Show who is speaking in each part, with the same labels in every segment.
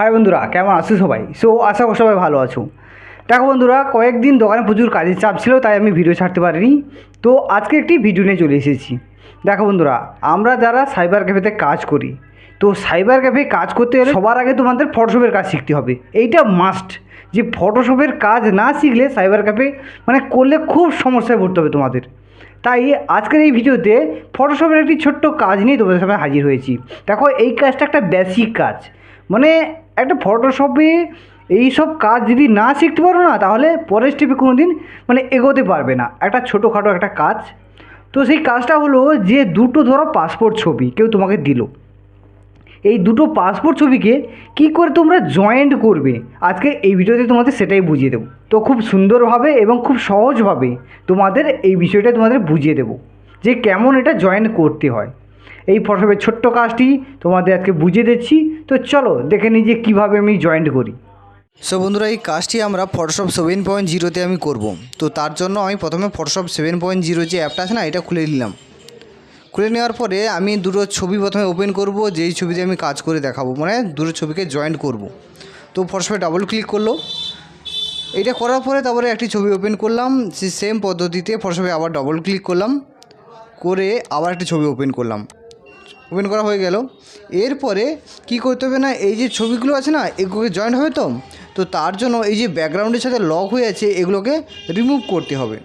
Speaker 1: High বন্ধুরা, কেমন আছো সবাই? সো আশা করি সবাই ভালো আছো। দেখো বন্ধুরা, কয়েকদিন দোকানে প্রচুর কাজের চাপ ছিল, তাই আমি ভিডিও ছাড়তে পারিনি। তো আজকে একটি ভিডিও নিয়ে চলে এসেছি। দেখো বন্ধুরা, আমরা যারা সাইবার ক্যাফেতে কাজ করি, তো সাইবার ক্যাফে কাজ করতে গেলে সবার আগে তোমাদের ফটোশপের কাজ শিখতে হবে। এইটা মাস্ট যে ফটোশপের কাজ না শিখলে সাইবার ক্যাফে মানে করলে খুব সমস্যায় পড়তে হবে তোমাদের। তাই আজকের এই ভিডিওতে ফটোশপের একটি ছোট্ট কাজ নিয়ে তোমাদের সামনে হাজির হয়েছি। দেখো, এই কাজটা একটা বেসিক কাজ। মানে একটা ফটোশপে এই সব কাজ যদি না শিখতে পারো না, তাহলে পরের স্টেপে কোনো দিন মানে এগোতে পারবে না। একটা ছোটোখাটো একটা কাজ। তো সেই কাজটা হলো যে দুটো ধরো পাসপোর্ট ছবি কেউ তোমাকে দিল। এই দুটো পাসপোর্ট ছবিকে কি করে তোমরা জয়েন্ট করবে? আজকে এই ভিডিওতে তোমাদের সেটাই বুঝিয়ে দেবো। তো খুব সুন্দরভাবে এবং খুব সহজভাবে তোমাদের এই বিষয়টা তোমাদের বুঝিয়ে দেবো যে কেমন এটা জয়েন্ট করতে হয়। এই ফটোশপের ছোট্ট কাজটি তোমাদের আজকে বুঝিয়ে দিচ্ছি। তো চলো দেখে নিই যে কীভাবে আমি জয়েন্ট করি।
Speaker 2: সো বন্ধুরা, এই কাজটি আমরা ফটোশপ সেভেন পয়েন্ট জিরোতে আমি করব। তো তার জন্য আমি প্রথমে ফটোশপ সেভেন পয়েন্ট জিরো যে অ্যাপটা আছে না, এটা খুলে নিলাম। খুলে নেওয়ার পরে আমি দুটো ছবি প্রথমে ওপেন করব, যেই ছবিতে আমি কাজ করে দেখাবো। মানে দুটো ছবিকে জয়েন্ট করব। তো ফটোশপে ডাবল ক্লিক করল। এটা করার পরে তারপরে একটি ছবি ওপেন করলাম। সেই সেম পদ্ধতিতে ফটোশপে আবার ডবল ক্লিক করলাম। করে আবার একটি ছবি ওপেন করলাম। ওপেন করা হয়ে গেল। এরপরে কি করতে হবে না, এই যে ছবিগুলো আছে না, এগুলোকে জয়েন্ট হবে তো? তো তার জন্য এই যে ব্যাকগ্রাউন্ডের সাথে লক হয়ে আছে, এগুলোকে রিমুভ করতে হবে।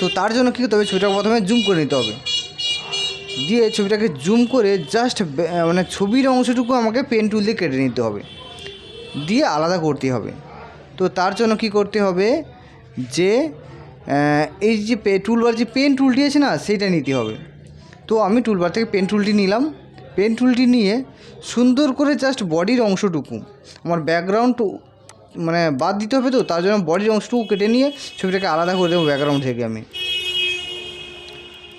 Speaker 2: তো তার জন্য কী করতে হবে, ছবিটাকে প্রথমে জুম করে নিতে হবে। দিয়ে ছবিটাকে জুম করে জাস্ট মানে ছবির অংশটুকু আমাকে পেন টুল দিয়ে কেটে নিতে হবে। দিয়ে আলাদা করতে হবে। তো তার জন্য কি করতে হবে যে এই যে পে টুলবার যে পেন টুলটি আছে না, সেইটা নিতে হবে। তো আমি টুলবার থেকে পেন টুলটি নিলাম। পেন টুলটি নিয়ে সুন্দর করে জাস্ট বডির অংশটুকু, আমার ব্যাকগ্রাউন্ড মানে বাদ দিতে হবে তো, তার জন্য বডির অংশটুকু কেটে নিয়ে ছবিটাকে আলাদা করে দেবো ব্যাকগ্রাউন্ড থেকে আমি।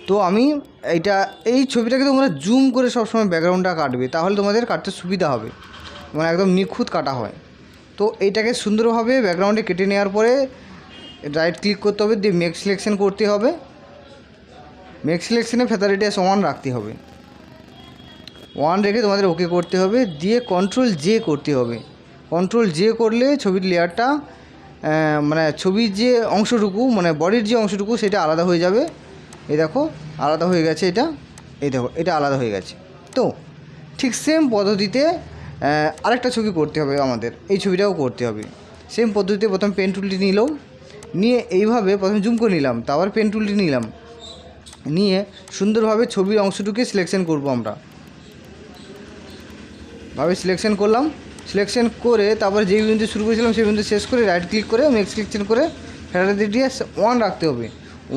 Speaker 2: তো আমি এইটা, এই ছবিটাকে তোমরা জুম করে সবসময় ব্যাকগ্রাউন্ডটা কাটবে, তাহলে তোমাদের কাটতে সুবিধা হবে। মানে একদম নিখুঁত কাটা হয়। তো এইটাকে সুন্দরভাবে ব্যাকগ্রাউন্ডে কেটে নেওয়ার পরে রাইট ক্লিক করতে হবে, দিয়ে মেক সিলেকশন করতে হবে। মেক সিলেকশনে ফেতারিটা সমান রাখতে হবে। ওয়ান রেখে তোমাদের ওকে করতে হবে, দিয়ে কন্ট্রোল জে করতে হবে। কন্ট্রোল জে করলে ছবির লেয়ারটা মানে ছবির যে অংশটুকু মানে বডির যে অংশটুকু, সেটা আলাদা হয়ে যাবে। এই দেখো, আলাদা হয়ে গেছে এটা, এই দেখো, এটা আলাদা হয়ে গেছে। তো, ঠিক সেম পদ্ধতিতে আরেকটা ছবি করতে হবে আমাদের, এই ছবিটাও করতে হবে। সেম পদ্ধতিতে প্রথম পেন টুলটি নিলাম নিয়ে এইভাবে প্রথমে জুম করে নিলাম, তারপর পেন টুলটি নিলাম। নিয়ে সুন্দরভাবে ছবির অংশটুকে সিলেকশন করব আমরা। ভাবে সিলেকশন করলাম। সিলেকশন করে তারপরে যেই বিন্দু শুরু করেছিলাম সেই বিন্দু শেষ করে রাইট ক্লিক করে মেক সিলেকশন করে দিয়ে ওয়ান রাখতে হবে।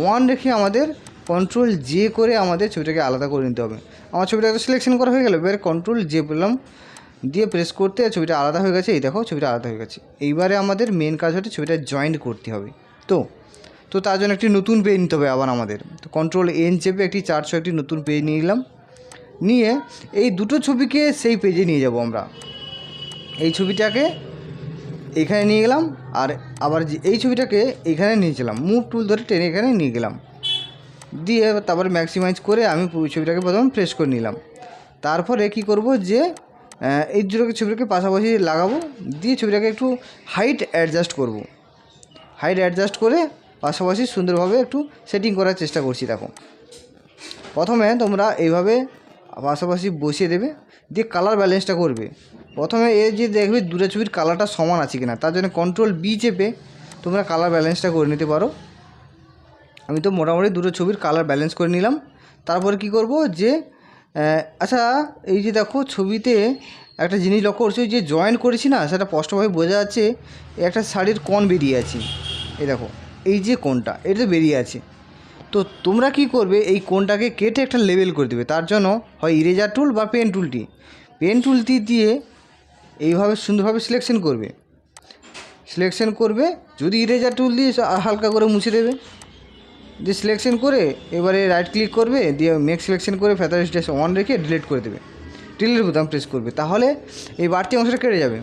Speaker 2: ওয়ান রেখে আমাদের কন্ট্রোল জে করে আমাদের ছবিটাকে আলাদা করে নিতে হবে। আমার ছবিটা তো সিলেকশন করা হয়ে গেল, এবার কন্ট্রোল জে পেলাম দিয়ে প্রেস করতে ছবিটা আলাদা হয়ে গেছে, এই দেখো ছবিটা আলাদা হয়ে গেছে। এইবারে আমাদের মেন কাজ হচ্ছে ছবিটা জয়েন্ট করতে হবে। তো তো তার জন্য একটি নতুন পেজ নিতে হবে আবার আমাদের। তো কন্ট্রোল এন চেপে একটি চারশো একটি নতুন পেজ নিয়ে নিলাম। নিয়ে এই দুটো ছবিকে সেই পেজে নিয়ে যাব আমরা। এই ছবিটাকে এখানে নিয়ে গেলাম আর আবার এই ছবিটাকে এখানে নিয়েছিলাম মুভ টুল ধরে টেনে এখানে নিয়ে গেলাম। দিয়ে তারপরে ম্যাক্সিমাইজ করে আমি ছবিটাকে প্রথমে প্রেস করে নিলাম। তারপরে কি করব যে এই দুটোকে ছবিটাকে পাশাপাশি লাগাবো। দিয়ে ছবিটাকে একটু হাইট অ্যাডজাস্ট করব। হাইট অ্যাডজাস্ট করে পাশাপাশি সুন্দরভাবে একটু সেটিং করার চেষ্টা করছি, দেখো। প্রথমে তোমরা এইভাবে পাশাপাশি বসিয়ে দেবে, দিয়ে কালার ব্যালেন্সটা করবে। প্রথমে এ যে দেখবে দুটো ছবির কালারটা সমান আছে কিনা, তার জন্য কন্ট্রোল বি চেপে তোমরা কালার ব্যালেন্সটা করে নিতে পারো। আমি তো মোটামুটি দুটো ছবির কালার ব্যালেন্স করে নিলাম। তারপরে কি করব যে আচ্ছা এই যে দেখো ছবিতে একটা জিনিস লক্ষ্য করছি, যে জয়েন করেছি না, সেটা স্পষ্টভাবে বোঝা যাচ্ছে, একটা শাড়ির কোণ বেরিয়ে আছে। এই দেখো। এই যে কোনটা এটা তো বেরিয়ে আছে। তো তোমরা কি করবে, এই কোনটাকে কেটে একটা লেবেল করে দেবে। তার জন্য হয় ইরেজার টুল বা পেন টুলটি পেন টুলটি দিয়ে এইভাবে সুন্দরভাবে সিলেকশন করবে। সিলেকশন করবে, যদি ইরেজার টুল দিয়ে হালকা করে মুছে দেবে। দিয়ে সিলেকশন করে এবারে রাইট ক্লিক করবে, দিয়ে মেক সিলেকশন করে ফেতার স্টেস অন রেখে ডিলিট করে দেবে। ডিলিট বোতাম প্রেস করবে। তাহলে এই বাড়তি অংশটা কেটে যাবে।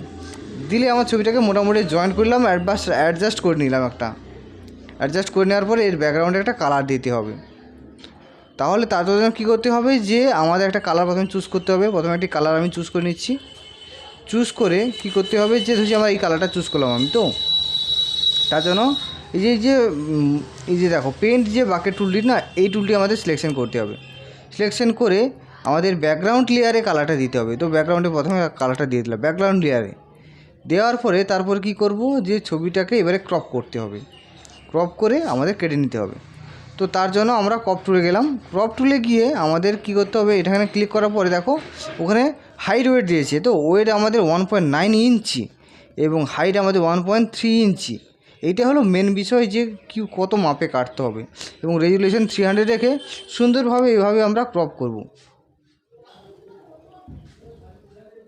Speaker 2: দিলে আমার ছবিটাকে মোটামুটি জয়েন করলাম অ্যাডজাস্ট অ্যাডজাস্ট করে নিলাম একটা। অ্যাডজাস্ট করে নেওয়ার পরে এর ব্যাকগ্রাউন্ডে একটা কালার দিতে হবে। তাহলে তার জন্য কী করতে হবে যে, আমাদের একটা কালার প্রথমে চুজ করতে হবে। প্রথমে একটি কালার আমি চুজ করে নিচ্ছি। চুজ করে কি করতে হবে যে, ধরছি আমার এই কালারটা চুজ করলাম আমি তো। তার জন্য এই যে যে এই যে দেখো পেন্ট যে বাকেট টুলটি না, এই টুলটি আমাদের সিলেকশন করতে হবে। সিলেকশন করে আমাদের ব্যাকগ্রাউন্ড লেয়ারে কালারটা দিতে হবে। তো ব্যাকগ্রাউন্ডে প্রথমে কালারটা দিয়ে দিলাম ব্যাকগ্রাউন্ড লেয়ারে দেওয়ার পরে তারপর কি করব যে, ছবিটাকে এবারে ক্রপ করতে হবে। ক্রপ করে আমাদের কেটে নিতে হবে। তো তার জন্য আমরা ক্রপ টুলে গেলাম। ক্রপ টুলে গিয়ে আমাদের কি করতে হবে? এখানে ক্লিক করার পরে দেখো, ওখানে হাইট ওয়েট দিয়েছে। তো ওয়েট আমাদের ওয়ান পয়েন্ট নাইন ইঞ্চি এবং হাইট আমাদের ওয়ান পয়েন্ট থ্রি ইঞ্চি এইটা হলো মেন বিষয় যে কি, কত মাপে কাটতে হবে। এবং রেজুলেশন থ্রি হান্ড্রেড রেখে সুন্দরভাবে এইভাবে আমরা ক্রপ করব।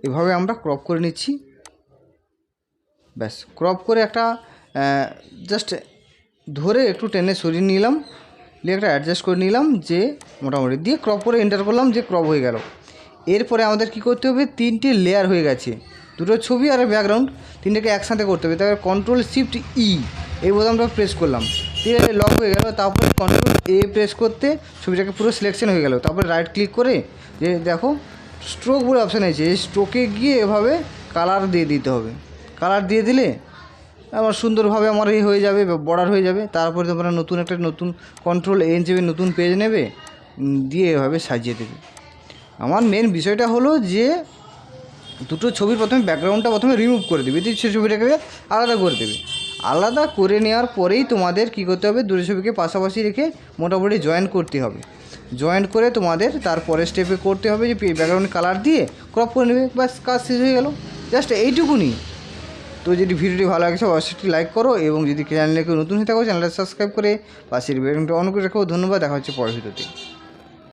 Speaker 2: এভাবে আমরা ক্রপ করে নিচ্ছি। ব্যাস ক্রপ করে একটা জাস্ট ধরে একটু টেনে সরিয়ে নিলাম, দিয়ে একটা অ্যাডজাস্ট করে নিলাম যে মোটামুটি দিয়ে ক্রপ করে এন্টার করলাম যে ক্রপ হয়ে গেল। এরপরে আমাদের কি করতে হবে? তিনটে লেয়ার হয়ে গেছে। দুটো ছবি আর ব্যাকগ্রাউন্ড তিনটেকে একসাথে করতে হবে। তারপরে কন্ট্রোল শিফট ই এই বোতামটা প্রেস করলাম। ঠিক আছে লক হয়ে গেল, তারপরে কন্ট্রোল এ প্রেস করতে ছবিটাকে পুরো সিলেকশন হয়ে গেল। তারপরে রাইট ক্লিক করে যে দেখো স্ট্রোক বলে অপশান আছে। এই স্ট্রোকে গিয়ে এভাবে কালার দিয়ে দিতে হবে। কালার দিয়ে দিলে আমার সুন্দরভাবে আমার এই হয়ে যাবে, বর্ডার হয়ে যাবে। তারপরে তোমরা নতুন একটা নতুন কন্ট্রোল এন যাবে নতুন পেজ নেবে দিয়ে এভাবে সাজিয়ে দেবে। আমার মেন বিষয়টা হলো যে, দুটো ছবির প্রথমে ব্যাকগ্রাউন্ডটা প্রথমে রিমুভ করে দেবে। দিয়ে ছবিটাকে আলাদা করে দেবে। আলাদা করে নেওয়ার পরেই তোমাদের কি করতে হবে, দুটো ছবিকে পাশাপাশি রেখে মোটামুটি জয়েন করতে হবে। জয়েন করে তোমাদের তারপরের স্টেপে করতে হবে যে ব্যাকগ্রাউন্ড কালার দিয়ে ক্রপ করে নেবে। বাস কাজ শেষ হয়ে গেল। জাস্ট এইটুকুনি। তো যদি ভিডিওটি ভালো লাগছে অবশ্যই লাইক করো এবং যদি চ্যানেলে নতুন হয়ে থাকো, চ্যানেলটা সাবস্ক্রাইব করে পাশের বেলটা অন করে রাখো। ধন্যবাদ, দেখা হচ্ছে পরের ভিডিওতে।